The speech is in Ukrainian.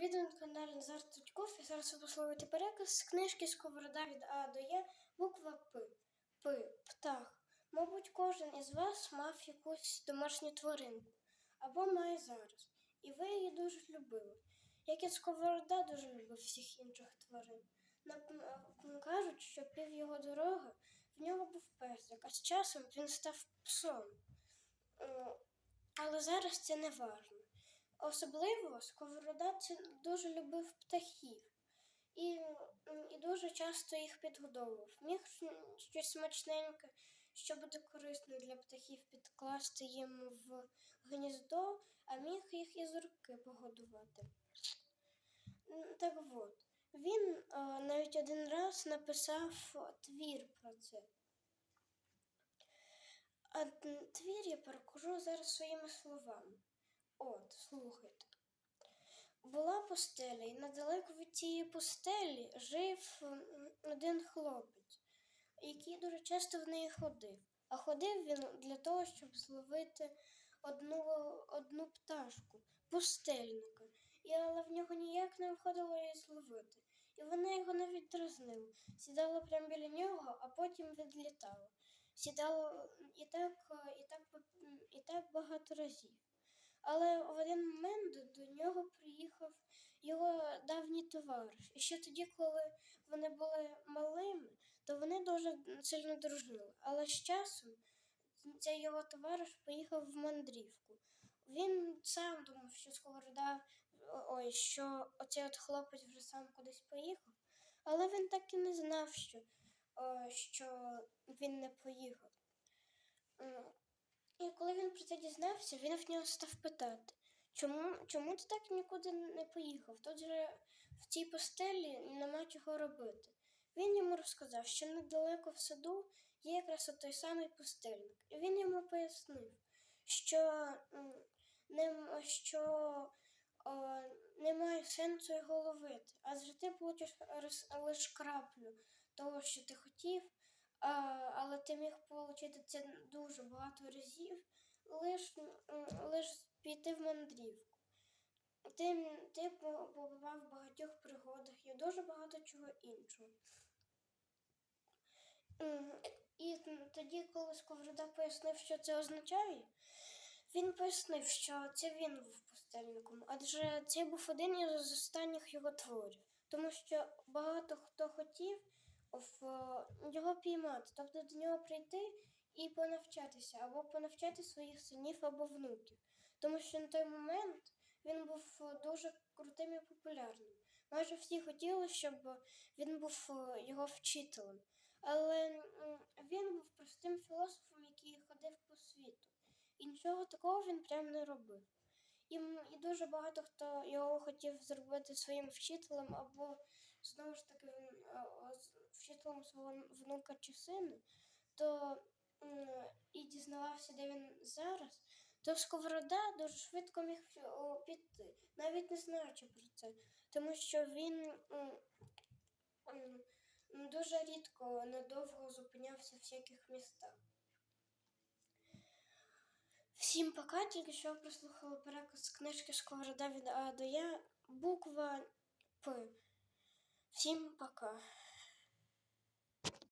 відео на каналі Назар Тутьков. І зараз ви послухаєте переказ з книжки Сковорода від А до Є, буква П. П. Птах. Мабуть, кожен із вас мав якусь домашню тваринку або має зараз. І ви її дуже любили. Як і Сковорода дуже любив всіх інших тварин. Кажуть, що пів його дороги в нього був песик, а з часом він став псом. Е, Але зараз це не важно. Особливо Сковорода це дуже любив птахів і, і дуже часто їх підгодовував. Міг щось смачненьке, що буде корисно для птахів, підкласти їм в гніздо, а міг їх із руки погодувати. Так от, він а, навіть один раз написав твір про це. А твір я перекажу зараз своїми словами. От, слухайте. Була пустеля, і недалеко від цієї пустелі жив один хлопець, який дуже часто в неї ходив. А ходив він для того, щоб зловити одну, одну пташку, пустельника. І, але в нього ніяк не виходило її зловити. І вона його навіть дразнила. Сідала прямо біля нього, а потім відлітала. Сідала і так, е, і так, і так багато разів. Але в один момент до- нього приїхав його давній товариш. І ще тоді, коли вони були малими, то вони дуже сильно дружили. Але з часом цей його товариш поїхав в мандрівку. Він сам думав, що сковорода, ой, що оцей от хлопець вже сам кудись поїхав, але він так і не знав, що, о, що він не поїхав. І коли він про це дізнався, він в нього став питати, чому, чому ти так нікуди не поїхав? Тут же в цій постелі нема чого робити. Він йому розказав, що недалеко в саду є якраз той самий пустельник. І він йому пояснив, що, нем- що о, немає сенсу його ловити, адже ти получиш лише краплю того, що ти хотів, але ти міг отримати це дуже багато разів, лиш, лиш піти в мандрівку. Ти, ти побував в багатьох пригодах і дуже багато чого іншого. І тоді, коли Сковорода пояснив, що це означає, він пояснив, що це він був пустельником, адже це був один із останніх його творів, тому що багато хто хотів в його піймати, тобто до нього прийти і понавчатися, або понавчати своїх синів або внуків. Тому що на той момент він був е, дуже крутим і популярним. Майже всі хотіли, щоб він був е, його вчителем. Але він був простим філософом, який ходив по світу. І нічого такого він прям не робив. І, і дуже багато хто його хотів зробити своїм вчителем, або знову ж таки е, вчителем свого внука чи сина, то і дізнавався, де він зараз, то Сковорода дуже швидко міг піти, навіть не знаючи про це, тому що він дуже рідко надовго зупинявся в всяких містах. Всім пока, тільки що прослухала переказ книжки Сковорода від А до Я, буква П. Всім пока.